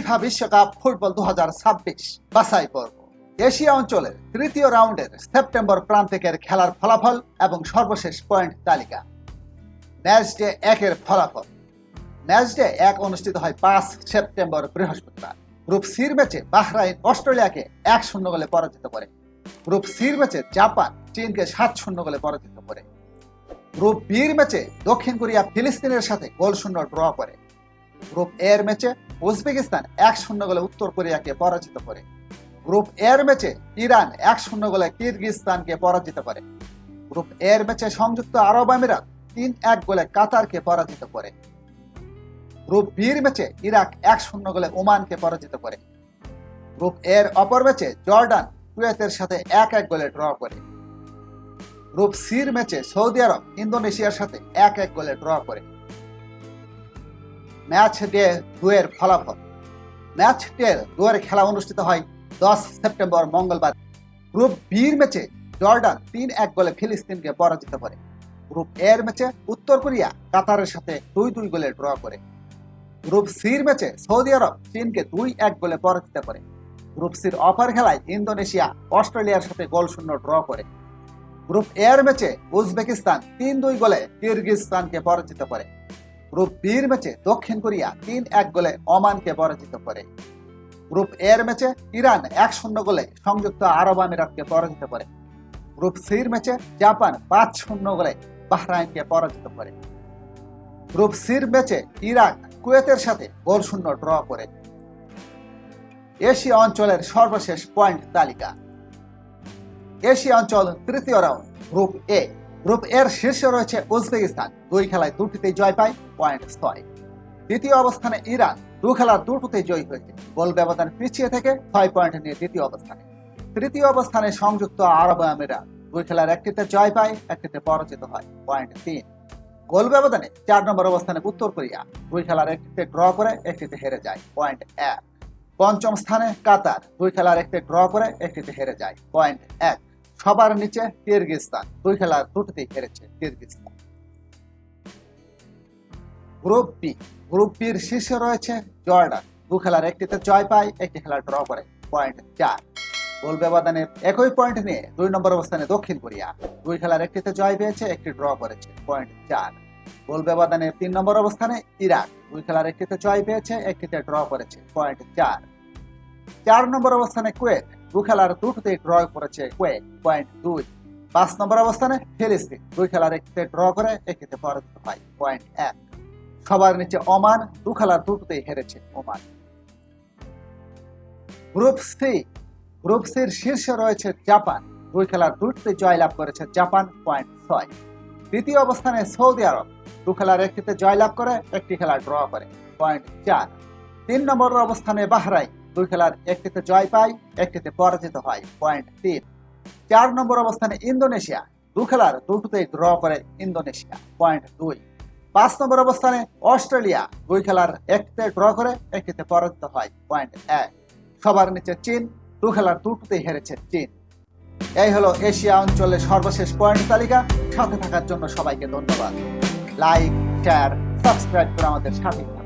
FIFA বিশ্বকাপ football দু বাছাই পর্ব। এশিয়া অঞ্চলের তৃতীয় রাউন্ডের সেপ্টেম্বর প্রান্তিকের খেলার ফলাফল এবং সর্বশেষ পয়েন্ট তালিকা। ম্যাচ ডে একের ফলাফল। ম্যাচ ডে এক অনুষ্ঠিত হয় পাঁচ সেপ্টেম্বর বৃহস্পতিবার। গ্রুপ সির ম্যাচে বাহরাইন অস্ট্রেলিয়াকে এক শূন্য গোলে পরাজিত করে। গ্রুপ সির ম্যাচে জাপান চীনকে সাত শূন্য গোলে পরাজিত করে। গ্রুপ বির ম্যাচে দক্ষিণ কোরিয়া ফিলিস্তিনের সাথে গোল শূন্য ড্র করে। গ্রুপ এ এর ম্যাচে উজবেকিস্তান এক শূন্য গোলে উত্তর কোরিয়াকে পরাজিত করে। গ্রুপ এর ম্যাচে ইরান এক শূন্য গোলে কিরগিজস্তানকে পরাজিত করে। গ্রুপ এর ম্যাচে সংযুক্ত আরব আমিরাত তিন এক গোলে কাতারকে পরাজিত করে। গ্রুপ বির ম্যাচে ইরাক এক শূন্য গোলে ওমানকে পরাজিত করে। গ্রুপ এর অপর ম্যাচে জর্ডান কুয়েতের সাথে এক এক গোলে ড্র করে। গ্রুপ সির ম্যাচে সৌদি আরব ইন্দোনেশিয়ার সাথে এক এক গোলে ড্র করে। ম্যাচ ডে দুয়ের ফলাফল। ম্যাচ ডে দুয়ের খেলা অনুষ্ঠিত হয় দশ সেপ্টেম্বর মঙ্গলবার। গ্রুপ বির ম্যাচে জর্ডান তিন এক গোলে ফিলিস্তিনকে পরাজিত করে। গ্রুপ এর ম্যাচে উত্তর কোরিয়া কাতারের সাথে দুই দুই গোলে ড্র করে। গ্রুপ সির ম্যাচে সৌদি আরব চীনকে দুই এক গোলে পরাজিত করে। গ্রুপ সির অপর খেলায় ইন্দোনেশিয়া অস্ট্রেলিয়ার সাথে গোল শূন্য ড্র করে। গ্রুপ এর ম্যাচে উজবেকিস্তান তিন দুই গোলে কিরগিজস্তানকে পরাজিত করে। গ্রুপ বির ম্যাচে দক্ষিণ কোরিয়া তিন এক গোলে ওমানকে পরাজিত করে। গ্রুপ এর ম্যাচে ইরান এক শূন্য গোলে সংযুক্ত আরব আমিরাতকে পরাজিত করে। গ্রুপ সির ম্যাচে জাপান পাঁচ শূন্য গোলে বাহরাইনকে পরাজিত করে। গ্রুপ সির ম্যাচে ইরাক কুয়েতের সাথে গোল শূন্য ড্র করে। এশিয়া অঞ্চলের সর্বশেষ পয়েন্ট তালিকা। এশিয়া অঞ্চল তৃতীয় রাউন্ড গ্রুপ এ। গ্রুপ এর শীর্ষে রয়েছে উজবেকিস্তান, দুই খেলায় দুটিতেই জয় পায় পয়েন্ট ছয়। দ্বিতীয় অবস্থানে ইরান, দু খেলার দুটোতেই জয়ী হয়েছে। গোল ব্যবধান পিছিয়ে থেকে ছয় পয়েন্ট নিয়ে দ্বিতীয় অবস্থানে। তৃতীয় অবস্থানে সংযুক্ত আরব আমিরাত, দুই খেলার একটিতে জয় পায়, একটিতে পরাজিত হয়, পয়েন্ট তিন। গোল ব্যবধানে চার নম্বর অবস্থানে উত্তর কোরিয়া, দুই খেলার একটিতে ড্র করে, একটিতে হেরে যায়, পয়েন্ট এক। পঞ্চম স্থানে কাতার, দুই খেলার একটি ড্র করে, একটিতে হেরে যায়, পয়েন্ট এক। সবার নিচে কিরগিজস্তান। দুই খেলার দুটিতেই হেরেছে কিরগিজস্তান। গ্রুপ বি গ্রুপ বির শীর্ষে রয়েছে জর্ডান। দু খেলার একটিতে জয় পায়, একটি খেলা ড্র করে পয়েন্ট চার। গোল ব্যবধানের একই পয়েন্ট নিয়ে দুই নম্বর অবস্থানে দক্ষিণ কোরিয়া। দুই খেলার একটিতে জয় পেয়েছে, একটি ড্র করেছে পয়েন্ট চার। গোল ব্যবধানে তিন নম্বর অবস্থানে ইরাক। দুই খেলার একটিতে জয় পেয়েছে, একটিতে ড্র করেছে পয়েন্ট চার। চার নম্বর অবস্থানে কুয়েত। দু খেলার দুটোতেই ড্র করেছে পয়েন্ট দুই। পাঁচ নম্বর অবস্থানে ফিলিস্তিন, দুই খেলার একটিতে ড্র করে একটিতে পরাজিত হয় পয়েন্ট এক। সবার নিচে ওমান, দু খেলার দুটোতেই হেরেছে ওমান। গ্রুপ সি, গ্রুপ সির শীর্ষে রয়েছে জাপান, দুই খেলার দুটিতে জয়লাভ করেছে জাপান পয়েন্ট ছয়। দ্বিতীয় অবস্থানে সৌদি আরব, দু খেলার একটিতে জয়লাভ করে, একটি খেলা ড্র করে পয়েন্ট চার। তিন নম্বর অবস্থানে বাহরাইন দুই খেলার একটিতে জয় পায়, একটিতে পরাজিত হয় পয়েন্ট তিন। চার নম্বর অবস্থানে ইন্দোনেশিয়া, দু খেলার দুটোতেই ড্র করে ইন্দোনেশিয়া পয়েন্ট দুই। পাঁচ নম্বর অবস্থানে অস্ট্রেলিয়া, দুই খেলার একটিতে ড্র করে, একটিতে পরাজিত হয় পয়েন্ট এক। সবার নিচে চীন, দু খেলার দুটোতেই হেরেছে চীন। এই হলো এশিয়া অঞ্চলের সর্বশেষ পয়েন্ট তালিকা। সাথে থাকার জন্য সবাইকে ধন্যবাদ। লাইক শেয়ার সাবস্ক্রাইব করে আমাদের সাথে।